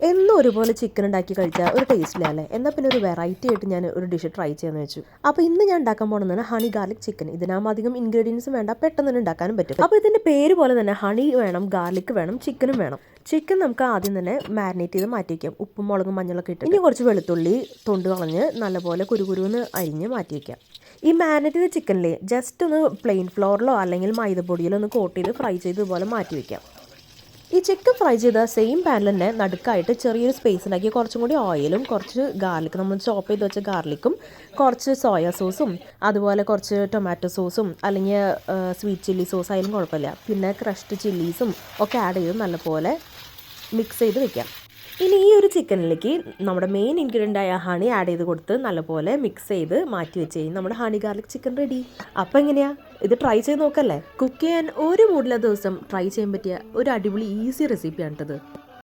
എന്നും ഒരുപോലെ ചിക്കൻ ഉണ്ടാക്കി കഴിച്ചാൽ ഒരു ടേസ്റ്റിലല്ലേ എന്നാൽ പിന്നെ ഒരു വെറൈറ്റി ആയിട്ട് ഞാൻ ഒരു ഡിഷ് ട്രൈ ചെയ്യാന്ന് വെച്ചു. അപ്പോൾ ഇന്ന് ഞാൻ ഉണ്ടാക്കാൻ പോകുന്നതാണ് ഹണി ഗാർലിക് ചിക്കൻ ഇതിനാകുമ്പോൾ അധികം ഇൻഗ്രീഡിയൻസ് വേണ്ട പെട്ടെന്ന് തന്നെ ഉണ്ടാക്കാനും പറ്റും. അപ്പോൾ ഇതിന്റെ പേര് പോലെ തന്നെ ഹണി വേണം ഗാർലിക് വേണം ചിക്കനും വേണം. ചിക്കൻ നമുക്ക് ആദ്യം തന്നെ മാരിനേറ്റ് ചെയ്ത് മാറ്റി വയ്ക്കാം ഉപ്പും മുളകും മഞ്ഞളൊക്കെ ഇട്ട് ഇനി കുറച്ച് വെളുത്തുള്ളി തൊണ്ട് കളഞ്ഞ് നല്ലപോലെ കുരുകുരുന്ന് അരിഞ്ഞ് മാറ്റി വയ്ക്കാം ഈ മാരിനേറ്റ് ചെയ്ത ചിക്കനിൽ ജസ്റ്റ് ഒന്ന് പ്ലെയിൻ ഫ്ലോറിലോ അല്ലെങ്കിൽ മൈദപ്പൊടിയിലോ ഒന്ന് കോട്ട് ചെയ്ത് ഫ്രൈ ചെയ്ത് ഇതുപോലെ മാറ്റി വയ്ക്കാം ഈ ചിക്കൻ ഫ്രൈ ചെയ്ത സെയിം പാനിൽ തന്നെ നടുക്കായിട്ട് ചെറിയൊരു സ്പേസ് ഉണ്ടാക്കി. കുറച്ചും കൂടി ഓയിലും കുറച്ച് ഗാർലിക് നമ്മൾ ചോപ്പ് ചെയ്ത് വെച്ച ഗാർലിക്കും കുറച്ച് സോയ സോസും അതുപോലെ കുറച്ച് ടൊമാറ്റോ സോസും അല്ലെങ്കിൽ സ്വീറ്റ് ചില്ലി സോസ് ആയാലും കുഴപ്പമില്ല. പിന്നെ ക്രഷ്ഡ് ചില്ലീസും ഒക്കെ ആഡ് ചെയ്ത് നല്ലപോലെ മിക്സ് ചെയ്ത് വെക്കാം. ഇനി ഈ ഒരു ചിക്കനിലേക്ക് നമ്മുടെ മെയിൻ ഇൻഗ്രീഡിയന്റ് ആയ ഹണി ആഡ് ചെയ്ത് കൊടുത്ത് നല്ലപോലെ മിക്സ് ചെയ്ത് മാറ്റി വെച്ച് കഴിഞ്ഞാൽ നമ്മുടെ ഹണി ഗാർലിക് ചിക്കൻ റെഡി അപ്പോൾ എങ്ങനെയാ? ഇത് ട്രൈ ചെയ്ത് നോക്കല്ലേ? കുക്ക് ചെയ്യാൻ ഒരു മൂടിലെ ദിവസം ട്രൈ ചെയ്യാൻ പറ്റിയ ഒരു അടിപൊളി ഈസി റെസിപ്പിയാണ് ഇത്